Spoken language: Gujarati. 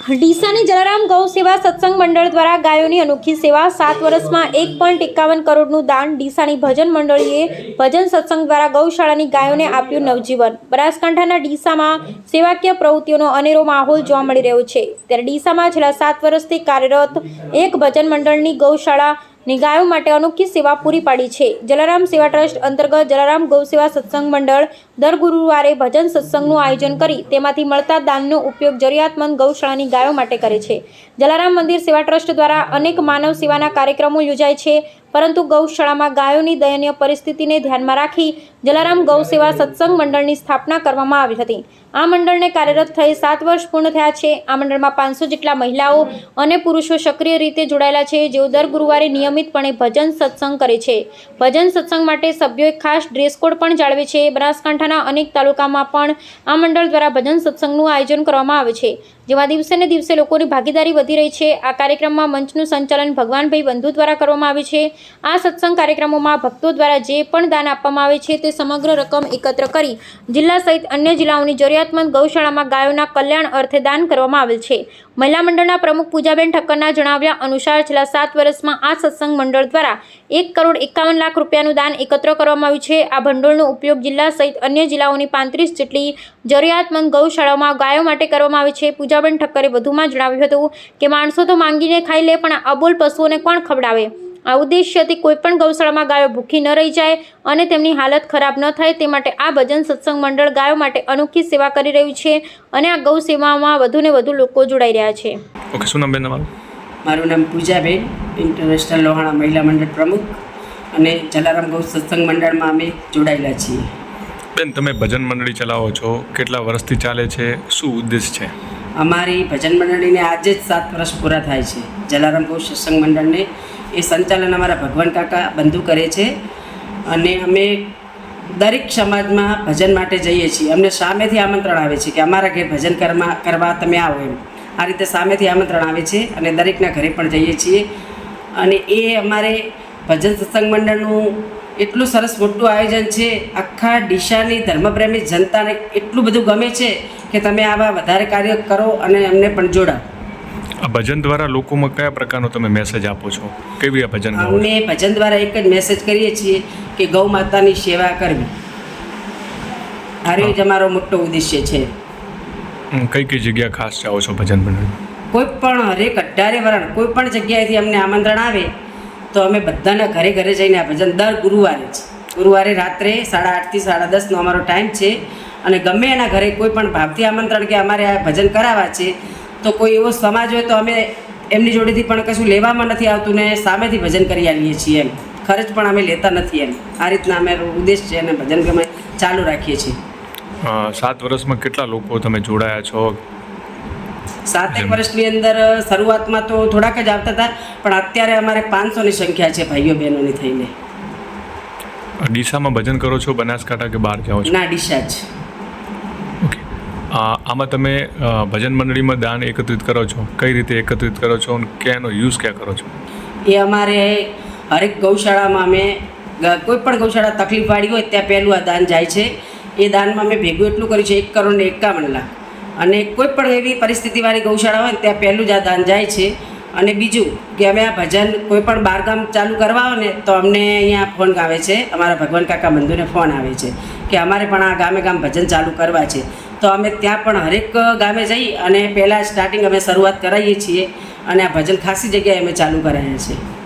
ડીસાની જલારામ ગૌ સેવા સત્સંગ મંડળ દ્વારા ગાયોની અનોખી સેવા સાત વર્ષમાં એક પોઈન્ટ એકાવન કરોડનું દાન ડીસાની ભજન મંડળીએ ભજન સત્સંગ દ્વારા ગૌશાળાની ગાયોને આપ્યું નવજીવન. બનાસકાંઠાના ડીસામાં સેવાકીય પ્રવૃત્તિઓનો અનેરો માહોલ જોવા મળી રહ્યો છે. ત્યારે ડીસામાં છેલ્લા સાત વર્ષથી કાર્યરત એક ભજન મંડળની ગૌશાળા ની ગાયો માટે અનોખી સેવા પૂરી પાડી છે. જલારામ સેવા ટ્રસ્ટ અંતર્ગત જલારામ ગૌ સેવા સત્સંગ મંડળ દર ગુરુવારે ભજન સત્સંગનું આયોજન કરી તેમાંથી મળતા દાનનો ઉપયોગ જરૂરિયાતમંદ ગૌશાળાની ગાયો માટે કરે છે. જલારામ મંદિર સેવા ટ્રસ્ટ દ્વારા અનેક માનવ સેવાના કાર્યક્રમો યોજાય છે. પરંતુ ગૌશાળામાં ગાયોની દયનીય પરિસ્થિતિને ધ્યાનમાં રાખી જલારામ ગૌ સેવા સત્સંગ મંડળની સ્થાપના કરવામાં આવી હતી. આ મંડળને કાર્યરત થઈ સાત વર્ષ પૂર્ણ થયા છે. આ મંડળમાં પાંચસો જેટલા મહિલાઓ અને પુરુષો સક્રિય રીતે જોડાયેલા છે, જેઓ દર ગુરુવારે નિયમિતપણે ભજન સત્સંગ કરે છે. ભજન સત્સંગ માટે સભ્યોએ ખાસ ડ્રેસ કોડ પણ જાળવે છે. બનાસકાંઠાના અનેક તાલુકામાં પણ આ મંડળ દ્વારા ભજન સત્સંગનું આયોજન કરવામાં આવે છે. જેમાં દિવસે ને દિવસે લોકોની ભાગીદારી વધી રહી છે. આ કાર્યક્રમમાં મંચનું સંચાલન ભગવાનભાઈ બંધુ દ્વારા કરવામાં આવે છે. આ સત્સંગ કાર્યક્રમોમાં ભક્તો દ્વારા જે પણ દાન આપવામાં આવે છે તે સમગ્ર રકમ એકત્ર કરી જિલ્લા સહિત અન્ય જિલ્લાઓની જરૂરિયાતમંદ ગૌશાળામાં ગાયોના કલ્યાણ અર્થે દાન કરવામાં આવેલ છે. મહિલા મંડળના પ્રમુખ પૂજાબેન ઠક્કરના જણાવ્યા અનુસાર છેલ્લા સાત વર્ષમાં આ સત્સંગ મંડળ દ્વારા એક કરોડ એકાવન લાખ રૂપિયાનું દાન એકત્ર કરવામાં આવ્યું છે. આ ભંડોળનો ઉપયોગ જિલ્લા સહિત અન્ય જિલ્લાઓની પાંત્રીસ જેટલી જરૂરિયાતમંદ ગૌશાળાઓમાં ગાયો માટે કરવામાં આવે છે. પૂજાબેન ઠક્કરે વધુમાં જણાવ્યું હતું કે, માણસો તો માંગીને ખાઈ લે, પણ અબોલ પશુઓને કોણ ખવડાવે? આ ઉદ્દેશ્યથી કોઈપણ ગૌશાળામાં ગાયો ભૂખી ન રહી જાય અને તેમની હાલત ખરાબ ન થાય તે માટે આ ભજન સત્સંગ મંડળ ગાયો માટે અનોખી સેવા કરી રહ્યું છે અને આ ગૌ સેવામાં વધુને વધુ લોકો જોડાઈ રહ્યા છે. ઓકે શું નામ બેન તમારું? મારું નામ પૂજાબેન ઇન્ટરનેશનલ લોહાણા મહિલા મંડળ પ્રમુખ અને જલારામ ગૌ સત્સંગ મંડળમાં અમે જોડાયેલા છીએ. બેન તમે ભજન મંડળી ચલાવો છો કેટલા વર્ષથી ચાલે છે શું ઉદ્દેશ છે? અમારી ભજન મંડળીને આજે જ સાત વર્ષ પૂરા થાય છે. જલારામ ગૌ સત્સંગ મંડળને એ સંચાલન અમારા ભગવાન કાકા બંધુ કરે છે. અને અમે દરેક સમાજમાં ભજન માટે જઈએ છીએ. અમને સામેથી આમંત્રણ આવે છે કે અમારા ઘેર ભજન કરવા કરવા તમે આવો એમ. આ રીતે સામેથી આમંત્રણ આવે છે અને દરેકના ઘરે પણ જઈએ છીએ. અને એ અમારે ભજન સત્સંગ મંડળનું એટલું સરસ મોટું આયોજન છે. આખા ડીશાની ધર્મપ્રેમી જનતાને એટલું બધું ગમે છે કે તમે આવા વધારે કાર્ય કરો અને અમને પણ જોડાઓ આ ભજન દ્વારા લોકોમાં કયા પ્રકારનો તમે મેસેજ આપો છો? કેવી આ ભજન અમે ભજન દ્વારા એક જ મેસેજ કરીએ છીએ કે ગૌ માતાની સેવા કરવી. આ જ અમારો મોટો ઉદ્દેશ્ય છે. કઈ કઈ જગ્યા ખાસ જાઓ છો ભજન બનાવી કોઈ પણ હરેક અઢારે વરણ કોઈ પણ જગ્યાએથી અમને આમંત્રણ આવે તો અમે બધાના ઘરે ઘરે જઈને આ ભજન દર ગુરુવારે જ. ગુરુવારે રાત્રે સાડા આઠથી સાડા દસનો અમારો ટાઈમ છે. અને ગમે એના ઘરે કોઈ પણ ભાવથી આમંત્રણ કે અમારે આ ભજન કરાવવા છે તો કોઈ એવો સમાજ હોય તો અમે એમની જોડેથી પણ કશું લેવામાં નથી આવતું ને સામેથી ભજન કરી આવીએ છીએ એમ. ખર્ચ પણ અમે લેતા નથી એમ. આ રીતના અમે ઉદ્દેશ છે અને ભજન અમે ચાલુ રાખીએ છીએ. સાત વર્ષમાં કેટલા લોકો તમે જોડાયા છો? સાતેક વર્ષની અંદર શરૂઆતમાં તો થોડાક જ આવતા હતા પણ અત્યારે અમારે પાંચસોની સંખ્યા છે ભાઈઓ બહેનોની થઈને. ડીસામાં ભજન કરો છો બનાસકાંઠા કે બહાર જાઓ છો? ના ડીસા અ, આમાં તમે ભજન મંડળીમાં દાન એકત્રિત કરો છો? કઈ રીતે એકત્રિત કરો છો અને ક્યાંનો યુઝ ક્યાં કરો છો? એ અમારે હરેક ગૌશાળામાં અમે કોઈ પણ ગૌશાળા તકલીફવાળી હોય ત્યાં પહેલું આ દાન જાય છે. એ દાનમાં અમે ભેગું એટલું કર્યું છે, એક કરોડ ને એકાવન લાખ. અને કોઈ પણ એવી પરિસ્થિતિવાળી ગૌશાળા હોય ત્યાં પહેલું જ આ દાન જાય છે. અને બીજું કે અમે આ ભજન કોઈ પણ બારગામ ચાલુ કરવા હોય ને તો અમને અહીંયા ફોન આવે છે. અમારા ભગવાન કાકા બંધુને ફોન આવે છે કે અમારે પણ આ ગામે ગામ ભજન ચાલુ કરવા છે. તો અમે ત્યાં પણ હરેક ગામે જઈ અને પહેલાં સ્ટાર્ટિંગ અમે શરૂઆત કરાવીએ છીએ અને આ ભજન ખાસી જગ્યાએ અમે ચાલુ કરાવીએ છે